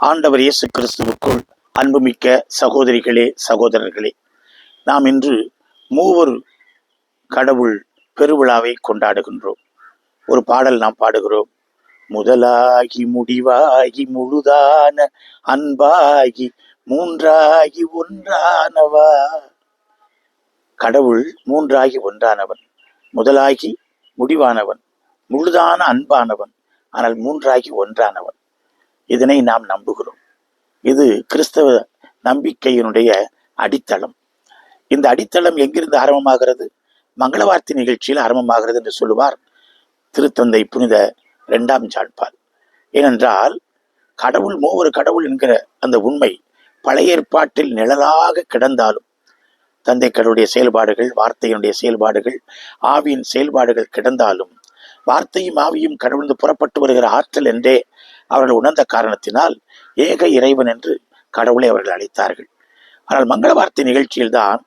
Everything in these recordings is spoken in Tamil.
ஆண்டவர் இயேசு கிறிஸ்துவுக்குள் அன்புமிக்க சகோதரிகளே சகோதரர்களே நாம் இன்று மூவர் கடவுள் பெருவிழாவை கொண்டாடுகின்றோம். ஒரு பாடல் நாம் பாடுகிறோம். முதலாகி முடிவாகி முழுதான அன்பாகி மூன்றாகி ஒன்றானவா? கடவுள் மூன்றாகி ஒன்றானவன் முதலாகி முடிவானவன் முழுதான அன்பானவன் ஆனால் மூன்றாகி ஒன்றானவன். இதனை நாம் நம்புகிறோம். இது கிறிஸ்தவ நம்பிக்கையினுடைய அடித்தளம். இந்த அடித்தளம் எங்கிருந்து ஆரம்பமாகிறது? மங்களவார்த்தை நிகழ்ச்சியில் ஆரம்பமாகிறது என்று சொல்லுவார் திருத்தந்தை புனித இரண்டாம் ஜான்பால் ஏனென்றால் கடவுள் மூவர் கடவுள் என்கிற அந்த உண்மை பழைய ஏற்பாட்டில் நிழலாக கிடந்தாலும் தந்தை கடவுளுடைய செயல்பாடுகள் வார்த்தையினுடைய செயல்பாடுகள் ஆவியின் செயல்பாடுகள் கிடந்தாலும் வார்த்தையும் ஆவியும் கடவுள் புறப்பட்டு வருகிற ஆற்றல் என்றே அவர்கள் உணர்ந்த காரணத்தினால் ஏக இறைவன் என்று கடவுளை அவர்கள் அழைத்தார்கள். ஆனால் மங்கள வார்த்தை நிகழ்ச்சியில்தான்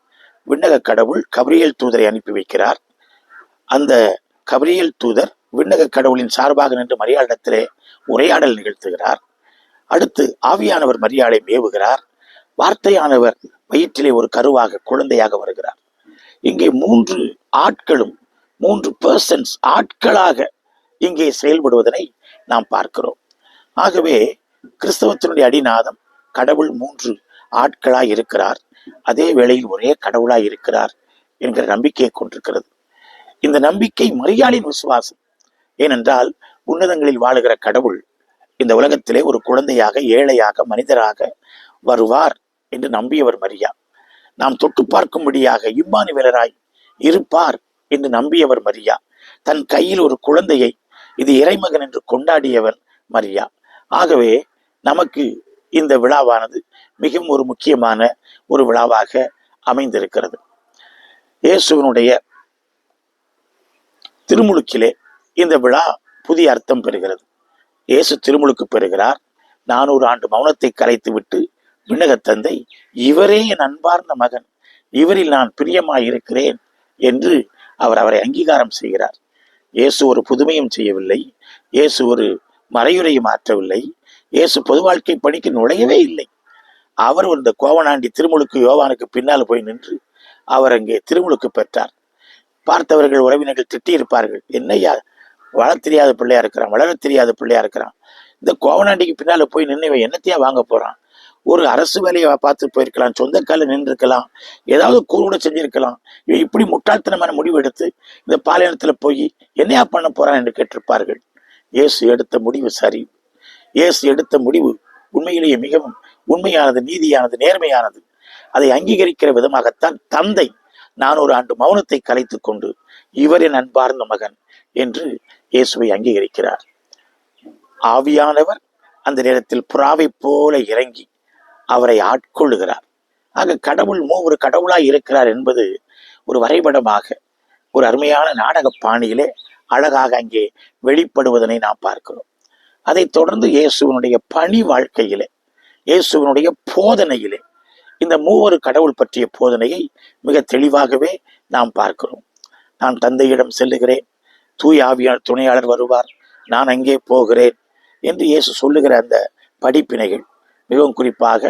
விண்ணக கடவுள் கபிரியல் தூதரை அனுப்பி வைக்கிறார். அந்த கபிரியல் தூதர் விண்ணக கடவுளின் சார்பாக நின்று மரியாளிடத்திலே உரையாடல் நிகழ்த்துகிறார். அடுத்து ஆவியானவர் மரியாதை மேவுகிறார். வார்த்தையானவர் வயிற்றிலே ஒரு கருவாக குழந்தையாக வருகிறார். இங்கே மூன்று ஆட்களும் மூன்று பர்சன்ஸ் ஆட்களாக இங்கே செயல்படுவதனை நாம் பார்க்கிறோம். ஆகவே கிறிஸ்தவத்தினுடைய அடிநாதம் கடவுள் மூன்று ஆட்களாய் இருக்கிறார். அதே வேளையில் ஒரே கடவுளாய் இருக்கிறார் என்கிற நம்பிக்கையை கொண்டிருக்கிறது. இந்த நம்பிக்கை மரியாளின் விசுவாசம். ஏனென்றால் உன்னதங்களில் வாழுகிற கடவுள் இந்த உலகத்திலே ஒரு குழந்தையாக ஏழையாக மனிதராக வருவார் என்று நம்பியவர் மரியா. நாம் தொட்டு பார்க்கும்படியாக இம்மானுவேலராய் இருப்பார் என்று நம்பியவர் மரியா. தன் கையில் ஒரு குழந்தையை இது இறைமகன் என்று கொண்டாடியவர் மரியா. ஆகவே நமக்கு இந்த விழாவானது மிகவும் ஒரு முக்கியமான ஒரு விழாவாக அமைந்திருக்கிறது. இயேசுவனுடைய திருமுழுக்கிலே இந்த விழா புதிய அர்த்தம் பெறுகிறது. இயேசு திருமுழுக்கு பெறுகிறார். நானூறு ஆண்டு மௌனத்தை கரைத்து விட்டு விண்ணகத் தந்தை இவரே என் அன்பார்ந்த மகன். இவரில் நான் பிரியமாயிருக்கிறேன் என்று அவர் அவரை அங்கீகாரம் செய்கிறார். இயேசு ஒரு புதுமையும் செய்யவில்லை. இயேசு ஒரு மறையுரையும் மாற்றவில்லை. இயேசு பொது வாழ்க்கை பணிக்கு நுழையவே இல்லை. அவர் இந்த கோவனாண்டி திருமுழுக்கு யோவானுக்கு பின்னால் போய் நின்று அவர் அங்கே திருமுழுக்கு பெற்றார். பார்த்தவர்கள் உறவினர்கள் திட்டியிருப்பார்கள். என்னையா வளர தெரியாத பிள்ளையா இருக்கிறான் வளர தெரியாத பிள்ளையா இருக்கிறான். இந்த கோவனாண்டிக்கு பின்னால போய் நின்று இவன் என்னத்தையா வாங்க போறான்? ஒரு அரசு வேலையை பார்த்து போயிருக்கலாம் சொந்த கால நின்றுருக்கலாம் ஏதாவது கூறுட செஞ்சிருக்கலாம். இப்படி முட்டாள்தனமான முடிவு எடுத்து இந்த பாலைவனத்துல போய் என்னையா பண்ண போறான் என்று கேட்டிருப்பார்கள். இயேசு எடுத்த முடிவு சரி. இயேசு எடுத்த முடிவு உண்மையிலேயே மிகவும் உண்மையானது நீதியானது நேர்மையானது. அதை அங்கீகரிக்கிற விதமாகத்தான் தந்தை நான் ஒரு ஆண்டு மௌனத்தை கலைத்து கொண்டு இவரின் அன்பார்ந்த மகன் என்று இயேசுவை அங்கீகரிக்கிறார். ஆவியானவர் அந்த நேரத்தில் புறாவை போல இறங்கி அவரை ஆட்கொள்ளுகிறார். ஆக கடவுள் மூவரு கடவுளாய் இருக்கிறார் என்பது ஒரு வரைபடமாக ஒரு அருமையான நாடக பாணியிலே அழகாக அங்கே வெளிப்படுவதனை நாம் பார்க்கிறோம். அதைத் தொடர்ந்து இயேசுவனுடைய பணி வாழ்க்கையிலே இயேசுவனுடைய போதனையிலே இந்த மூவரு கடவுள் பற்றிய போதனையை மிக தெளிவாகவே நாம் பார்க்கிறோம். நான் தந்தையிடம் செல்லுகிறேன் தூய் ஆவியார் துணையாளர் வருவார் நான் அங்கே போகிறேன் என்று இயேசு சொல்லுகிற அந்த படிப்பினைகள் மிகவும் குறிப்பாக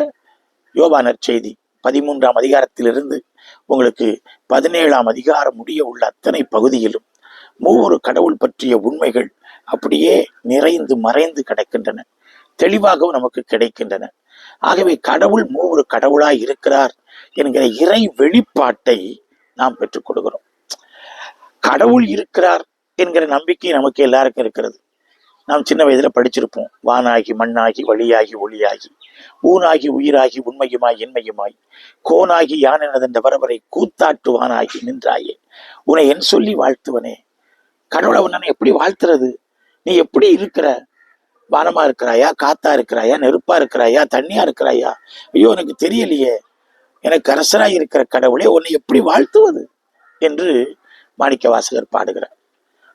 யோபானர் செய்தி பதிமூன்றாம் அதிகாரத்திலிருந்து உங்களுக்கு பதினேழாம் அதிகாரம் முடிய உள்ள அத்தனை பகுதியிலும் மூவொரு கடவுள் பற்றிய உண்மைகள் அப்படியே நிறைந்து மறைந்து கிடக்கின்றன. தெளிவாகவும் நமக்கு கிடைக்கின்றன. ஆகவே கடவுள் மூவொரு கடவுளாய் இருக்கிறார் என்கிற இறை வெளிப்பாட்டை நாம் பெற்றுக் கொடுக்கிறோம். கடவுள் இருக்கிறார் என்கிற நம்பிக்கை நமக்கு எல்லாருக்கும் இருக்கிறது. நாம் சின்ன வயதுல படிச்சிருப்போம். வானாகி மண்ணாகி வழியாகி ஒளியாகி ஊனாகி உயிராகி உண்மையுமாய் என்மையுமாய் கோனாகி யானெனதென்ற வரவரை கூத்தாட்டுவானாகி நின்றாயே. உன்னை என் சொல்லி வாழ்த்துவனே. கடவுளை உன்னை எப்படி வாழ்த்துறது? நீ எப்படி இருக்கிற? வானமா இருக்கிறாயா? காத்தா இருக்கிறாயா? நெருப்பா இருக்கிறாயா? தண்ணியா இருக்கிறாயா? ஐயோ எனக்கு தெரியலையே. எனக்கு அரசராய் இருக்கிற கடவுளே உன்னை எப்படி வாழ்த்துவது? என்று மாணிக்க வாசகர் பாடுகிறார்.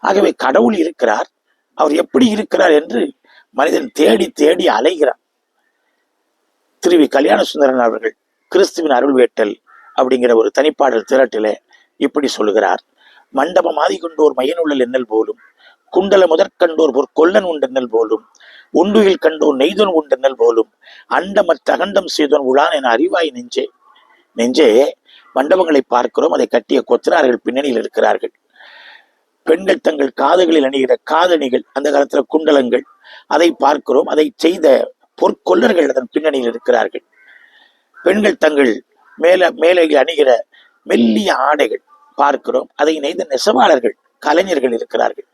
ஆகவே கடவுள் இருக்கிறார். அவர் எப்படி இருக்கிறார் என்று மனிதன் தேடி தேடி அலைகிறார் திருவி கல்யாண சுந்தரன் அவர்கள் கிறிஸ்துவின் அருள் வேட்டல் அப்படிங்கிற ஒரு தனிப்பாடல் திரட்டிலே இப்படி சொல்லுகிறார். மண்டபம் ஆதிகொண்டோர் மயனுள்ளல் எண்ணல் போலும் குண்டல முதற்கண்டோர் பொற்கொல்லன் கொல்லன் போலும் உண்டுகில் கண்டோர் நெய்தோன் உண்டென்னல் போலும் அண்டமற்ற அகண்டம் செய்தோன் உழான் என அறிவாய் நெஞ்சே. நெஞ்சே மண்டபங்களை பார்க்கிறோம் அதை கட்டிய கொத்தனார்கள் பின்னணியில் இருக்கிறார்கள். பெண்கள் தங்கள் காதுகளில் அணிகிற காதணிகள் அந்த காலத்துல குண்டலங்கள் அதை பார்க்கிறோம் அதை செய்த பொற்கொல்லர்கள் அதன் பின்னணியில் இருக்கிறார்கள். பெண்கள் தங்கள் மேல மேலே அணிகிற மெல்லிய ஆடைகள் பார்க்கிறோம். அதை இணைந்த நெசவாளர்கள் கலைஞர்கள் இருக்கிறார்கள்.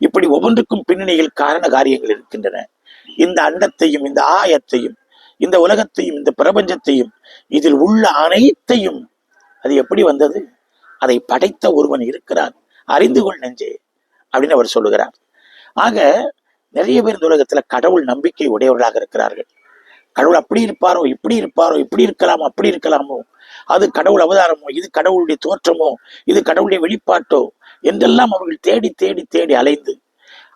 இப்படி ஒவ்வொன்றுக்கும் பின்னணியில் காரண காரியங்கள் இருக்கின்றன. இந்த அண்டத்தையும் இந்த ஆயத்தையும் இந்த உலகத்தையும் இந்த பிரபஞ்சத்தையும் இதில் உள்ள அனைத்தையும் அது எப்படி வந்தது? அதை படைத்த ஒருவன் இருக்கிறான். அறிந்து கொள் நெஞ்சே அப்படின்னு அவர் சொல்லுகிறார். ஆக நிறைய பேர் இந்த உலகத்துல கடவுள் நம்பிக்கை உடையவர்களாக இருக்கிறார்கள். கடவுள் அப்படி இருப்பாரோ இப்படி இருப்பாரோ இப்படி இருக்கலாமோ அப்படி இருக்கலாமோ அது கடவுள் அவதாரமோ? இது கடவுளுடைய தோற்றமோ? இது கடவுளுடைய வெளிப்பாட்டோ? என்றெல்லாம் அவர்கள் தேடி தேடி தேடி அலைந்து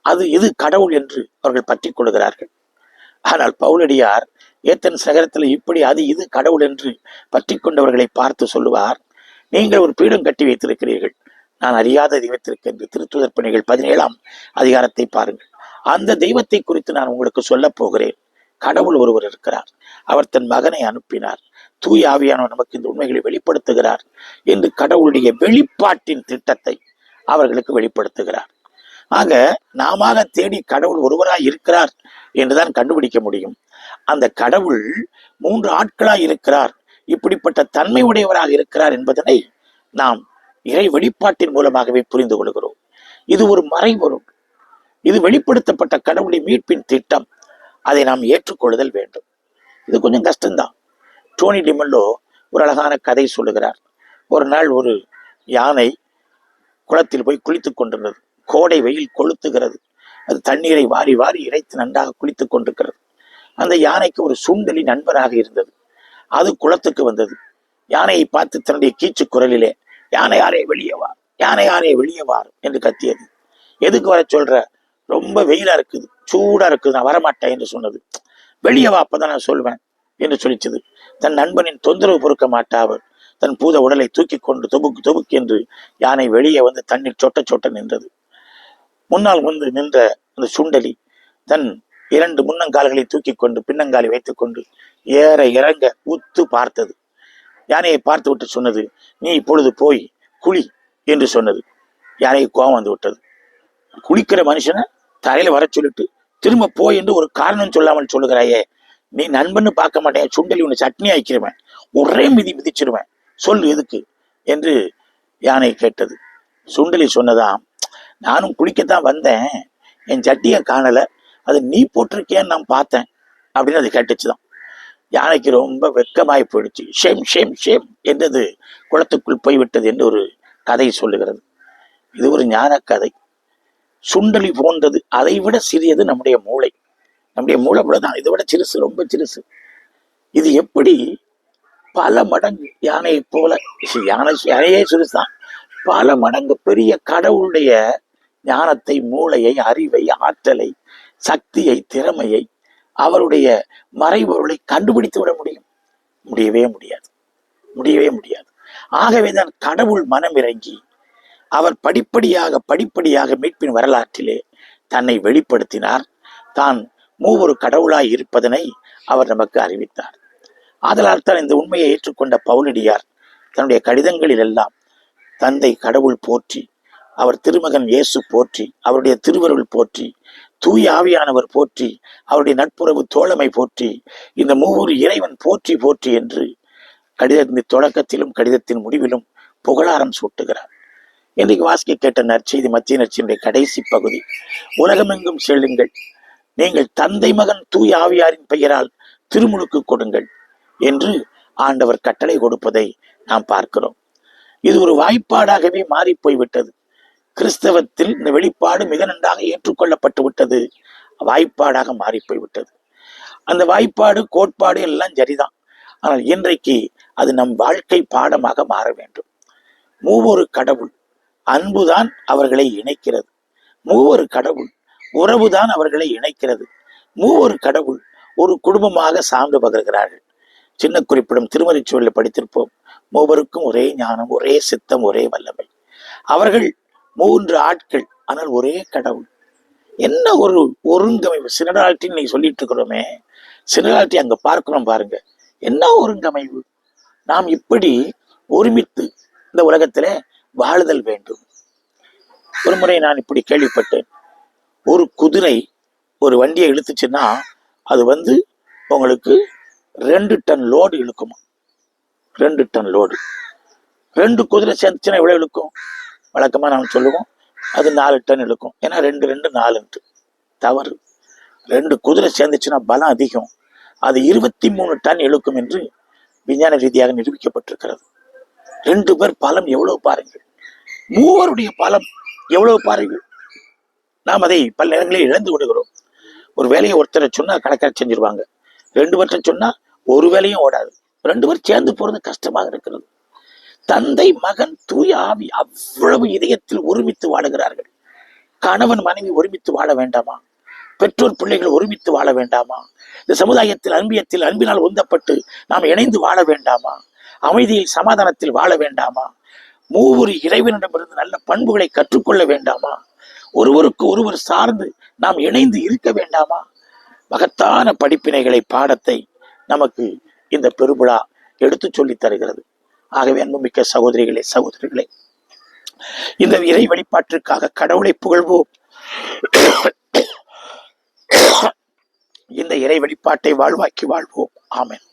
அது இது கடவுள் என்று அவர்கள் பற்றி கொள்கிறார்கள். ஆனால் பவுலடியார் ஏத்தன் சகரத்தில் இப்படி அது இது கடவுள் என்று பற்றி கொண்டவர்களை பார்த்து சொல்லுவார் நீங்கள் ஒரு பீடம் கட்டி வைத்திருக்கிறீர்கள். நான் அறியாத தெய்வத்திற்கு என்று திருத்துதர் பணிகள் பதினேழாம் அதிகாரத்தை பாருங்கள். அந்த தெய்வத்தை குறித்து நான் உங்களுக்கு சொல்லப் போகிறேன். கடவுள் ஒருவர் இருக்கிறார். அவர் தன் மகனை அனுப்பினார். தூய் ஆவியானவர் நமக்கு இந்த உண்மைகளை வெளிப்படுத்துகிறார் என்று கடவுளுடைய வெளிப்பாட்டின் திட்டத்தை அவர்களுக்கு வெளிப்படுத்துகிறார். ஆக நாம தேடி கடவுள் ஒருவராய் இருக்கிறார் என்றுதான் கண்டுபிடிக்க முடியும். அந்த கடவுள் மூன்று ஆட்களாய் இருக்கிறார். இப்படிப்பட்ட தன்மை உடையவராக இருக்கிறார் என்பதனை நாம் இறை வெளிப்பாட்டின் மூலமாகவே புரிந்து கொள்கிறோம். இது ஒரு மறைபொருள். இது வெளிப்படுத்தப்பட்ட கடவுளின் மீட்பின் திட்டம். அதை நாம் ஏற்றுக்கொள்ளுதல் வேண்டும். இது கொஞ்சம் கஷ்டம்தான். டோனி டிமல்லோ ஒரு அழகான கதை சொல்லுகிறார். ஒரு நாள் ஒரு யானை குளத்தில் போய் குளித்துக் கொண்டிருந்தது. கோடை வெயில் கொளுத்துகிறது. அது தண்ணீரை வாரி வாரி இறைத்து நன்றாக குளித்துக் கொண்டிருக்கிறது. அந்த யானைக்கு ஒரு சுண்டலி நண்பராக இருந்தது. அது குளத்துக்கு வந்தது. யானையை பார்த்து தன்னுடைய கீச்சு குரலிலே யானை யாரே வெளியே வா யானை யாரே வெளியே வார் என்று கத்தியது. எதுக்கு வர சொல்ற? ரொம்ப வெயிலா இருக்குது சூடா இருக்குது நான் வரமாட்டேன் என்று சொன்னது. வெளியே வா அப்பதான் நான் சொல்வேன் என்று சொல்லிச்சது. தன் நண்பனின் தொந்தரவு பொறுக்க மாட்டாவள். தன் பூத உடலை தூக்கி கொண்டு தொபுக்கு தொபுக்கு என்று யானை வெளியே வந்து தண்ணீர் சொட்ட சொட்ட நின்றது. முன்னால் வந்து நின்ற அந்த சுண்டலி தன் இரண்டு முன்னங்கால்களை தூக்கி கொண்டு பின்னங்காலை வைத்துக் கொண்டு ஏற இறங்க உத்து பார்த்தது. யானையை பார்த்து விட்டு சொன்னது நீ இப்பொழுது போய் குழி என்று சொன்னது. யானையை கோபம் வந்து விட்டது. குளிக்கிற மனுஷனை தரையில வர சொல்லிட்டு திரும்ப போய் என்று ஒரு காரணம் சொல்லாமல் சொல்லுகிறாயே நீ நண்பன்னு பார்க்க மாட்டேன் சுண்டலி உன்னை சட்னி ஆக்கிடுவேன் ஒரே மிதி மிதிச்சிருவேன். சொல் எதுக்கு? என்று யானை கேட்டது. சுண்டலி சொன்னதா? நானும் குளிக்கத்தான் வந்தேன். என் சட்டியை காணல. அது நீ போட்டிருக்கியான்னு நான் பார்த்தேன். அப்படின்னு அது கேட்டுச்சுதான். யானைக்கு ரொம்ப வெக்கமாய் போயிடுச்சு. ஷேம் ஷேம் ஷேம் என்றது குளத்துக்குள் போய்விட்டது என்று ஒரு கதை சொல்லுகிறது. இது ஒரு ஞான கதை சுண்டலி போன்றது அதை விட சிறியது நம்முடைய மூளை. நம்முடைய மூளை தான் இதை விட சிறுசு ரொம்ப சிறுசு. இது எப்படி? பல மடங்கு யானையை போல யானை யானையே சிறுசுதான். பல மடங்கு பெரிய கடவுளுடைய ஞானத்தை மூளையை அறிவை ஆற்றலை சக்தியை திறமையை அவருடைய மறைபொருளை கண்டுபிடித்து விட முடியும். முடியவே முடியாது. முடியவே முடியாது. ஆகவேதான் கடவுள் மனம் இறங்கி அவர் படிப்படியாக படிப்படியாக மீட்பின் வரலாற்றிலே தன்னை வெளிப்படுத்தினார். தான் மூவொரு கடவுளாய் இருப்பதனை அவர் நமக்கு அறிவித்தார். ஆதலால் தான் இந்த உண்மையை ஏற்றுக்கொண்ட பவுலடியார் தன்னுடைய கடிதங்களில் எல்லாம் தந்தை கடவுள் போற்றி அவர் திருமகன் இயேசு போற்றி அவருடைய திருவருள் போற்றி தூய ஆவியானவர் போற்றி அவருடைய நட்புறவு தோழமை போற்றி இந்த மூவொரு இறைவன் போற்றி போற்றி என்று கடிதத்தின் தொடக்கத்திலும் கடிதத்தின் முடிவிலும் புகழாரம் சூட்டுகிறார். இன்றைக்கு வாசிக்க கேட்ட நற்செய்தி மத்திய நற்செய்தியுடைய கடைசி பகுதி. உலகமெங்கும் செல்லுங்கள். நீங்கள் தந்தை மகன் தூய ஆவியாரின் பெயரால் திருமுழுக்கு கொடுங்கள் என்று ஆண்டவர் கட்டளை கொடுப்பதை நாம் பார்க்கிறோம். இது ஒரு வாய்ப்பாடாகவே மாறி போய்விட்டது. கிறிஸ்தவத்தில் இந்த வெளிப்பாடு மிக நன்றாக ஏற்றுக்கொள்ளப்பட்டு விட்டது. வாய்ப்பாடாக மாறி போய்விட்டது. அந்த வாய்ப்பாடு கோட்பாடு எல்லாம் சரிதான். ஆனால் இன்றைக்கு அது நம் வாழ்க்கை பாடமாக மாற வேண்டும். மூவொரு கடவுள் அன்புதான் அவர்களை இணைக்கிறது. மூவொரு கடவுள் உறவுதான் அவர்களை இணைக்கிறது. மூவொரு கடவுள் ஒரு குடும்பமாக சார்ந்து பகர்கிறார்கள். சின்ன குறிப்பிடும் திருமறை சூழலை படித்திருப்போம். மூவருக்கும் ஒரே ஞானம் ஒரே சித்தம் ஒரே வல்லமை. அவர்கள் மூன்று ஆட்கள் ஆனால் ஒரே கடவுள். என்ன ஒரு ஒருங்கமைவு சினடாலிட்டின்னு நீ சொல்லிட்டு இருக்கிறோமே. சினடாலிட்டி அங்க பார்க்கிறோம் பாருங்க. என்ன ஒருங்கமைவு நாம் இப்படி ஒருமித்து இந்த உலகத்துல வாழுதல் வேண்டும். ஒரு முறை நான் இப்படி கேள்விப்பட்டேன். ஒரு குதிரை ஒரு வண்டியை இழுத்துச்சுன்னா அது வந்து உங்களுக்கு ரெண்டு டன் லோடு இழுக்குமா? ரெண்டு டன் லோடு. ரெண்டு குதிரை சேர்ந்துச்சுன்னா எவ்வளோ இழுக்கும்? வழக்கமாக நாம் சொல்லுவோம் அது நாலு டன் இழுக்கும். ஏன்னா ரெண்டு ரெண்டு நாலுன்ட்டு. தவறு. ரெண்டு குதிரை சேர்ந்துச்சுன்னா பலம் அதிகம். அது இருபத்தி மூணு டன் இழுக்கும் என்று விஞ்ஞான ரீதியாக நிரூபிக்கப்பட்டிருக்கிறது. ரெண்டு பேர் பலம் எவ்வளவு பாருங்கள். மூவருடைய பலம் எவ்வளவு பாருங்கள்? நாம் அதை பல நேரங்களில் இழந்து விடுகிறோம். ஒரு வேலையை ஒருத்தரை சொன்னா கணக்காக செஞ்சிருவாங்க. ரெண்டு பேர்ட்ட சொன்னா ஒரு வேலையும் ஓடாது. ரெண்டு பேர் சேர்ந்து போறது கஷ்டமாக இருக்கிறது. தந்தை மகன் தூய ஆவி அவ்வளவு இதயத்தில் ஒருமித்து வாழுகிறார்கள் கணவன் மனைவி ஒருமித்து வாழ வேண்டாமா? பெற்றோர் பிள்ளைகள் ஒருமித்து வாழ வேண்டாமா? இந்த சமுதாயத்தில் அன்பியத்தில் அன்பினால் உந்தப்பட்டு நாம் இணைந்து வாழ வேண்டாமா? அமைதியில் சமாதானத்தில் வாழ வேண்டாமா? மூவொரு இறைவனிடமிருந்து நல்ல பண்புகளை கற்றுக்கொள்ள வேண்டாமா? ஒருவருக்கு ஒருவர் சார்ந்து நாம் இணைந்து இருக்க வேண்டாமா? மகத்தான படிப்பினைகளை பாடத்தை நமக்கு இந்த பெருவிழா எடுத்து சொல்லித் தருகிறது. ஆகவே அன்புமிக்க சகோதரிகளே சகோதரிகளே இந்த இறை வழிபாட்டிற்காக கடவுளை புகழ்வோம். இந்த இறை வழிபாட்டை வாழ்வாக்கி வாழ்வோம். ஆமேன்.